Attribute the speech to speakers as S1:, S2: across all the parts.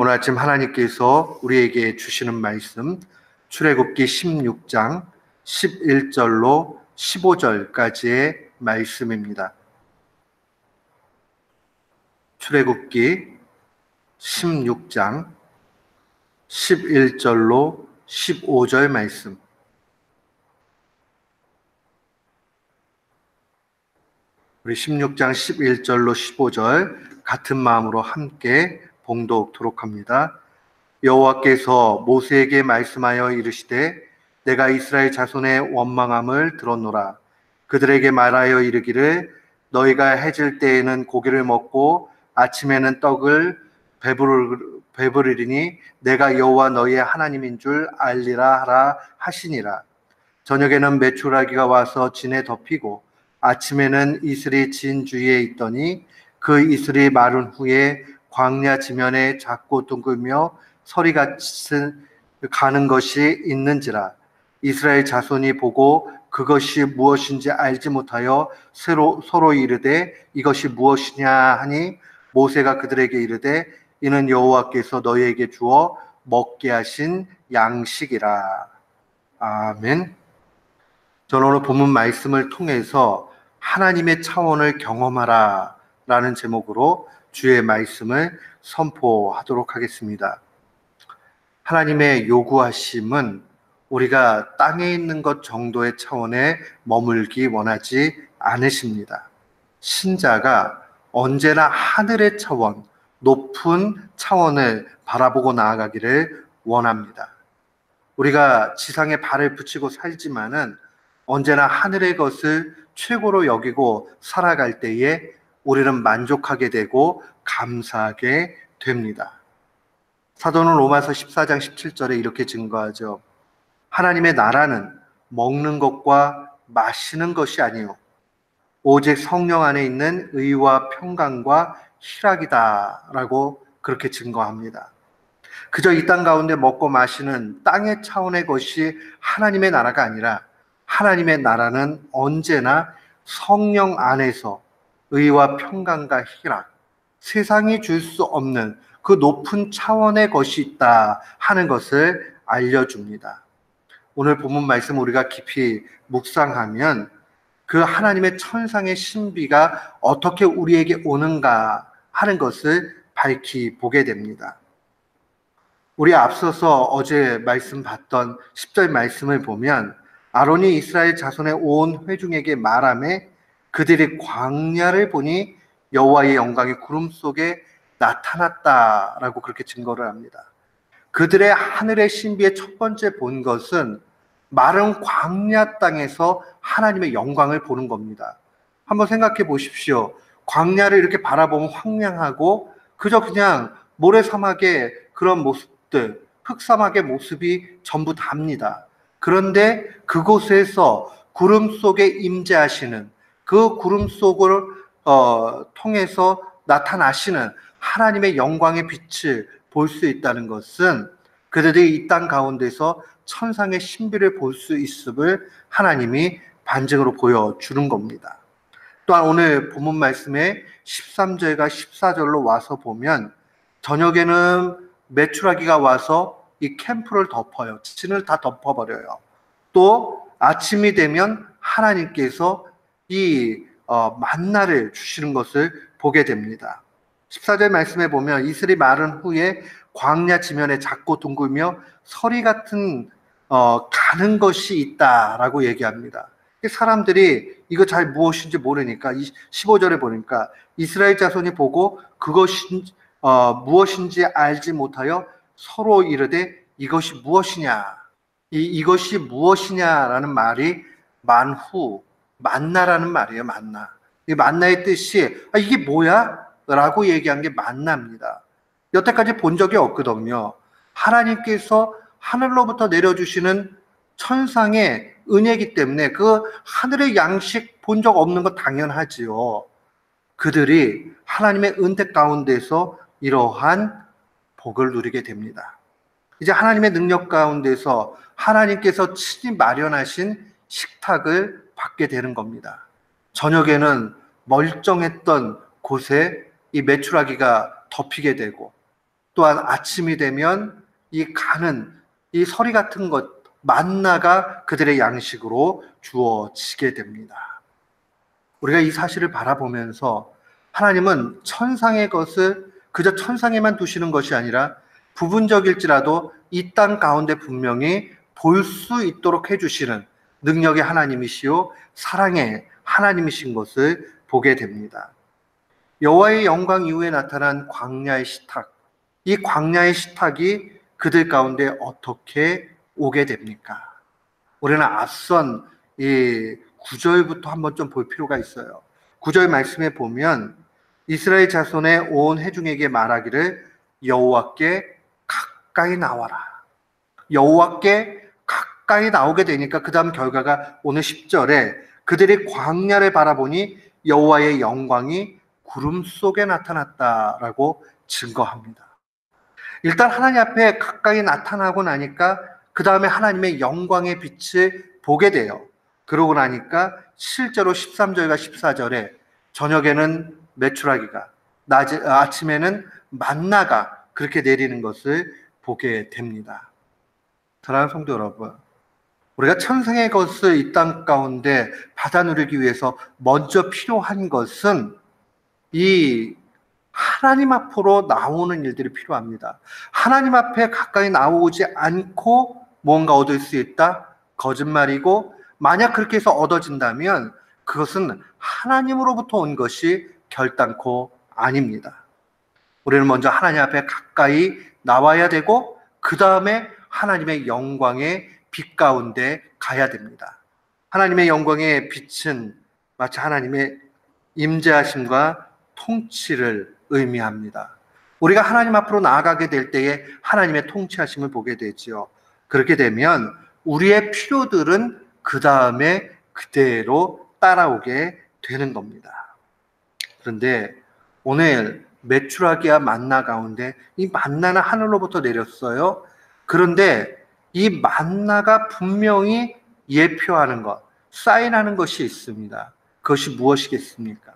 S1: 오늘 아침 하나님께서 우리에게 주시는 말씀 출애굽기 16장 11절로 15절까지의 말씀입니다. 출애굽기 16장 11절로 15절 말씀 우리 16장 11절로 15절 같은 마음으로 함께 봉독토록 합니다. 여호와께서 모세에게 말씀하여 이르시되 내가 이스라엘 자손의 원망함을 들었노라. 그들에게 말하여 이르기를 너희가 해질 때에는 고기를 먹고 아침에는 떡을 배부르리니 내가 여호와 너희의 하나님인 줄 알리라 하라 하시니라. 저녁에는 메추라기가 와서 진에 덮이고 아침에는 이슬이 진 주위에 있더니 그 이슬이 마른 후에 광야 지면에 작고 둥글며 서리같이 가는 것이 있는지라 이스라엘 자손이 보고 그것이 무엇인지 알지 못하여 서로, 서로 이르되 이것이 무엇이냐 하니 모세가 그들에게 이르되 이는 여호와께서 너희에게 주어 먹게 하신 양식이라. 아멘. 저는 오늘 본문 말씀을 통해서 하나님의 차원을 경험하라 라는 제목으로 주의 말씀을 선포하도록 하겠습니다. 하나님의 요구하심은 우리가 땅에 있는 것 정도의 차원에 머물기 원하지 않으십니다. 신자가 언제나 하늘의 차원, 높은 차원을 바라보고 나아가기를 원합니다. 우리가 지상에 발을 붙이고 살지만은 언제나 하늘의 것을 최고로 여기고 살아갈 때에 우리는 만족하게 되고 감사하게 됩니다. 사도는 로마서 14장 17절에 이렇게 증거하죠. 하나님의 나라는 먹는 것과 마시는 것이 아니요. 오직 성령 안에 있는 의와 평강과 희락이다라고 그렇게 증거합니다. 그저 이 땅 가운데 먹고 마시는 땅의 차원의 것이 하나님의 나라가 아니라 하나님의 나라는 언제나 성령 안에서 의와 평강과 희락, 세상이 줄 수 없는 그 높은 차원의 것이 있다 하는 것을 알려줍니다. 오늘 본문 말씀 우리가 깊이 묵상하면 그 하나님의 천상의 신비가 어떻게 우리에게 오는가 하는 것을 밝히 보게 됩니다. 우리 앞서서 어제 말씀 봤던 10절 말씀을 보면 아론이 이스라엘 자손의 온 회중에게 말함에 그들이 광야를 보니 여호와의 영광이 구름 속에 나타났다라고 그렇게 증거를 합니다. 그들의 하늘의 신비의 첫 번째 본 것은 마른 광야 땅에서 하나님의 영광을 보는 겁니다. 한번 생각해 보십시오. 광야를 이렇게 바라보면 황량하고 그저 그냥 모래 사막의 그런 모습들, 흑사막의 모습이 전부 답니다. 그런데 그곳에서 구름 속에 임재하시는 그 구름 속을 어, 통해서 나타나시는 하나님의 영광의 빛을 볼 수 있다는 것은 그들이 이 땅 가운데서 천상의 신비를 볼 수 있음을 하나님이 반증으로 보여주는 겁니다. 또한 오늘 본문 말씀에 13절과 14절로 와서 보면 저녁에는 메추라기가 와서 이 캠프를 덮어요. 진을 다 덮어버려요. 또 아침이 되면 하나님께서 이 어, 만나를 주시는 것을 보게 됩니다. 14절 말씀에 보면 이슬이 마른 후에 광야 지면에 작고 둥글며 서리 같은 어, 가는 것이 있다라고 얘기합니다. 사람들이 이거 잘 무엇인지 모르니까 15절에 보니까 이스라엘 자손이 보고 그것이 어, 무엇인지 알지 못하여 서로 이르되 이것이 무엇이냐 이, 이것이 무엇이냐라는 말이 만후 만나라는 말이에요 만나 이 만나의 뜻이 아, 이게 뭐야? 라고 얘기한 게 만납니다 여태까지 본 적이 없거든요 하나님께서 하늘로부터 내려주시는 천상의 은혜기 때문에 그 하늘의 양식 본 적 없는 거 당연하지요. 그들이 하나님의 은택 가운데서 이러한 복을 누리게 됩니다. 이제 하나님의 능력 가운데서 하나님께서 친히 마련하신 식탁을 받게 되는 겁니다. 저녁에는 멀쩡했던 곳에 이 메추라기가 덮이게 되고 또한 아침이 되면 이 가는 이 서리 같은 것 만나가 그들의 양식으로 주어지게 됩니다. 우리가 이 사실을 바라보면서 하나님은 천상의 것을 그저 천상에만 두시는 것이 아니라 부분적일지라도 이 땅 가운데 분명히 볼 수 있도록 해주시는 능력의 하나님이시요 사랑의 하나님이신 것을 보게 됩니다. 여호와의 영광 이후에 나타난 광야의 시탁, 이 광야의 시탁이 그들 가운데 어떻게 오게 됩니까? 우리는 앞선 이 구절부터 한번 좀 볼 필요가 있어요. 구절 말씀에 보면 이스라엘 자손의 온 회중에게 말하기를 여호와께 가까이 나와라. 여호와께 가까이 나오게 되니까 그 다음 결과가 오늘 10절에 그들이 광야를 바라보니 여호와의 영광이 구름 속에 나타났다라고 증거합니다. 일단 하나님 앞에 가까이 나타나고 나니까 그 다음에 하나님의 영광의 빛을 보게 돼요. 그러고 나니까 실제로 13절과 14절에 저녁에는 메추라기가 낮에, 아침에는 만나가 그렇게 내리는 것을 보게 됩니다. 사랑하는 성도 여러분, 우리가 천상의 것을 이 땅 가운데 받아 누리기 위해서 먼저 필요한 것은 이 하나님 앞으로 나오는 일들이 필요합니다. 하나님 앞에 가까이 나오지 않고 뭔가 얻을 수 있다? 거짓말이고, 만약 그렇게 해서 얻어진다면 그것은 하나님으로부터 온 것이 결단코 아닙니다. 우리는 먼저 하나님 앞에 가까이 나와야 되고, 그 다음에 하나님의 영광의 빛 가운데 가야 됩니다. 하나님의 영광의 빛은 마치 하나님의 임재하심과 통치를 의미합니다. 우리가 하나님 앞으로 나아가게 될 때에 하나님의 통치하심을 보게 되지요. 그렇게 되면 우리의 필요들은 그 다음에 그대로 따라오게 되는 겁니다. 그런데 오늘 메추라기와 만나 가운데 이 만나는 하늘로부터 내렸어요. 그런데 이 만나가 분명히 예표하는 것, 사인하는 것이 있습니다. 그것이 무엇이겠습니까?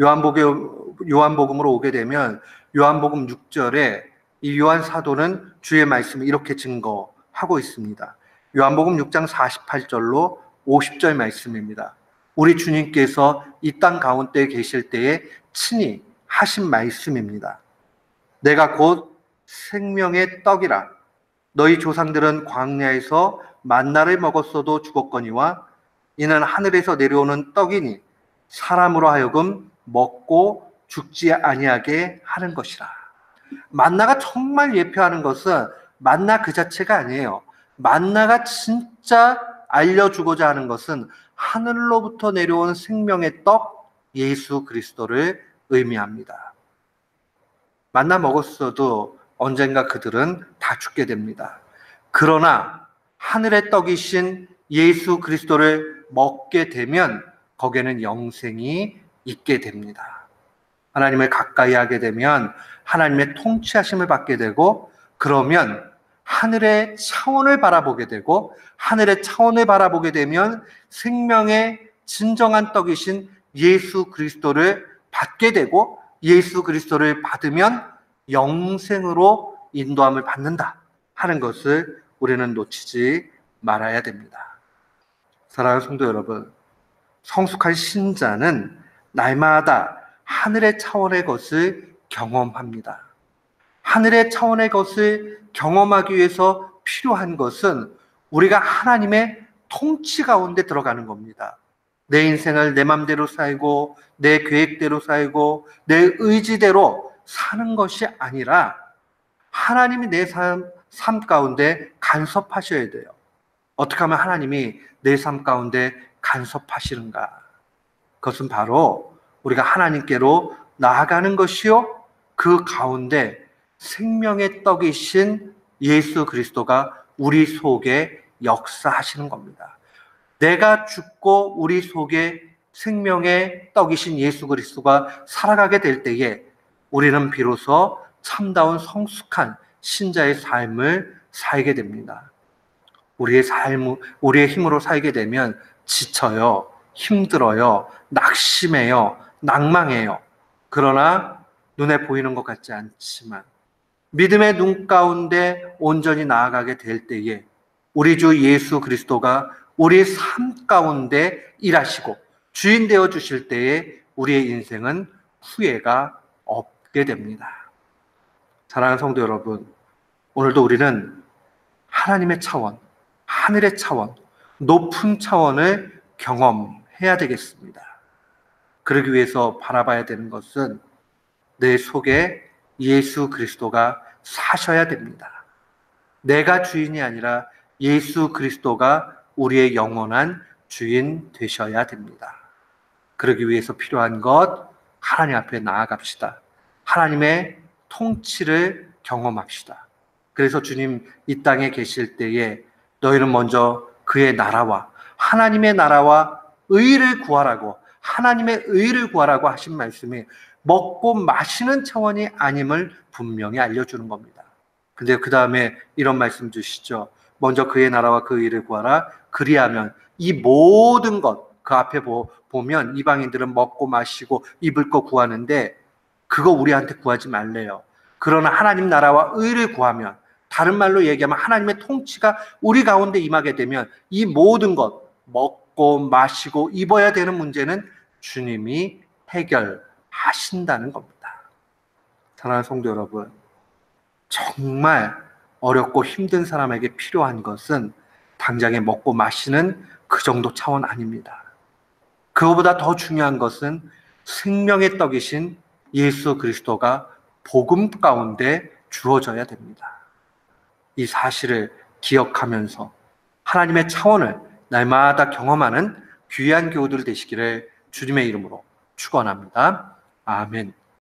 S1: 요한복음, 요한복음으로 오게 되면 요한복음 6절에 이 요한 사도는 주의 말씀을 이렇게 증거하고 있습니다. 요한복음 6장 48절로 50절 말씀입니다. 우리 주님께서 이 땅 가운데 계실 때에 친히 하신 말씀입니다. 내가 곧 생명의 떡이라 너희 조상들은 광야에서 만나를 먹었어도 죽었거니와 이는 하늘에서 내려오는 떡이니 사람으로 하여금 먹고 죽지 아니하게 하는 것이라. 만나가 정말 예표하는 것은 만나 그 자체가 아니에요. 만나가 진짜 알려주고자 하는 것은 하늘로부터 내려온 생명의 떡 예수 그리스도를 의미합니다. 만나 먹었어도 언젠가 그들은 다 죽게 됩니다. 그러나 하늘의 떡이신 예수 그리스도를 먹게 되면 거기에는 영생이 있게 됩니다. 하나님을 가까이 하게 되면 하나님의 통치하심을 받게 되고 그러면 하늘의 차원을 바라보게 되고 하늘의 차원을 바라보게 되면 생명의 진정한 떡이신 예수 그리스도를 받게 되고 예수 그리스도를 받으면 영생으로 인도함을 받는다 하는 것을 우리는 놓치지 말아야 됩니다. 사랑하는 성도 여러분, 성숙한 신자는 날마다 하늘의 차원의 것을 경험합니다. 하늘의 차원의 것을 경험하기 위해서 필요한 것은 우리가 하나님의 통치 가운데 들어가는 겁니다. 내 인생을 내 맘대로 살고, 내 계획대로 살고, 내 의지대로 사는 것이 아니라 하나님이 내 삶, 삶 가운데 간섭하셔야 돼요. 어떻게 하면 하나님이 내 삶 가운데 간섭하시는가? 그것은 바로 우리가 하나님께로 나아가는 것이요. 그 가운데 생명의 떡이신 예수 그리스도가 우리 속에 역사하시는 겁니다. 내가 죽고 우리 속에 생명의 떡이신 예수 그리스도가 살아가게 될 때에 우리는 비로소 참다운 성숙한 신자의 삶을 살게 됩니다. 우리의 삶, 우리의 힘으로 살게 되면 지쳐요, 힘들어요, 낙심해요, 낭망해요. 그러나 눈에 보이는 것 같지 않지만 믿음의 눈 가운데 온전히 나아가게 될 때에 우리 주 예수 그리스도가 우리의 삶 가운데 일하시고 주인 되어 주실 때에 우리의 인생은 후회가 없게 됩니다. 사랑하는 성도 여러분, 오늘도 우리는 하나님의 차원, 하늘의 차원, 높은 차원을 경험해야 되겠습니다. 그러기 위해서 바라봐야 되는 것은 내 속에 예수 그리스도가 사셔야 됩니다. 내가 주인이 아니라 예수 그리스도가 우리의 영원한 주인 되셔야 됩니다. 그러기 위해서 필요한 것 하나님 앞에 나아갑시다. 하나님의 통치를 경험합시다. 그래서 주님 이 땅에 계실 때에 너희는 먼저 그의 나라와 하나님의 나라와 의를 구하라고 하나님의 의를 구하라고 하신 말씀이 먹고 마시는 차원이 아님을 분명히 알려주는 겁니다. 근데 그 다음에 이런 말씀 주시죠. 먼저 그의 나라와 그 의를 구하라. 그리하면 이 모든 것, 그 앞에 보, 보면 이방인들은 먹고 마시고 입을 거 구하는데 그거 우리한테 구하지 말래요. 그러나 하나님 나라와 의를 구하면 다른 말로 얘기하면 하나님의 통치가 우리 가운데 임하게 되면 이 모든 것, 먹고 마시고 입어야 되는 문제는 주님이 해결하신다는 겁니다. 사랑하는 성도 여러분, 정말 어렵고 힘든 사람에게 필요한 것은 당장에 먹고 마시는 그 정도 차원 아닙니다. 그거보다 더 중요한 것은 생명의 떡이신 예수 그리스도가 복음 가운데 주어져야 됩니다. 이 사실을 기억하면서 하나님의 차원을 날마다 경험하는 귀한 교우들 되시기를 주님의 이름으로 축원합니다. 아멘.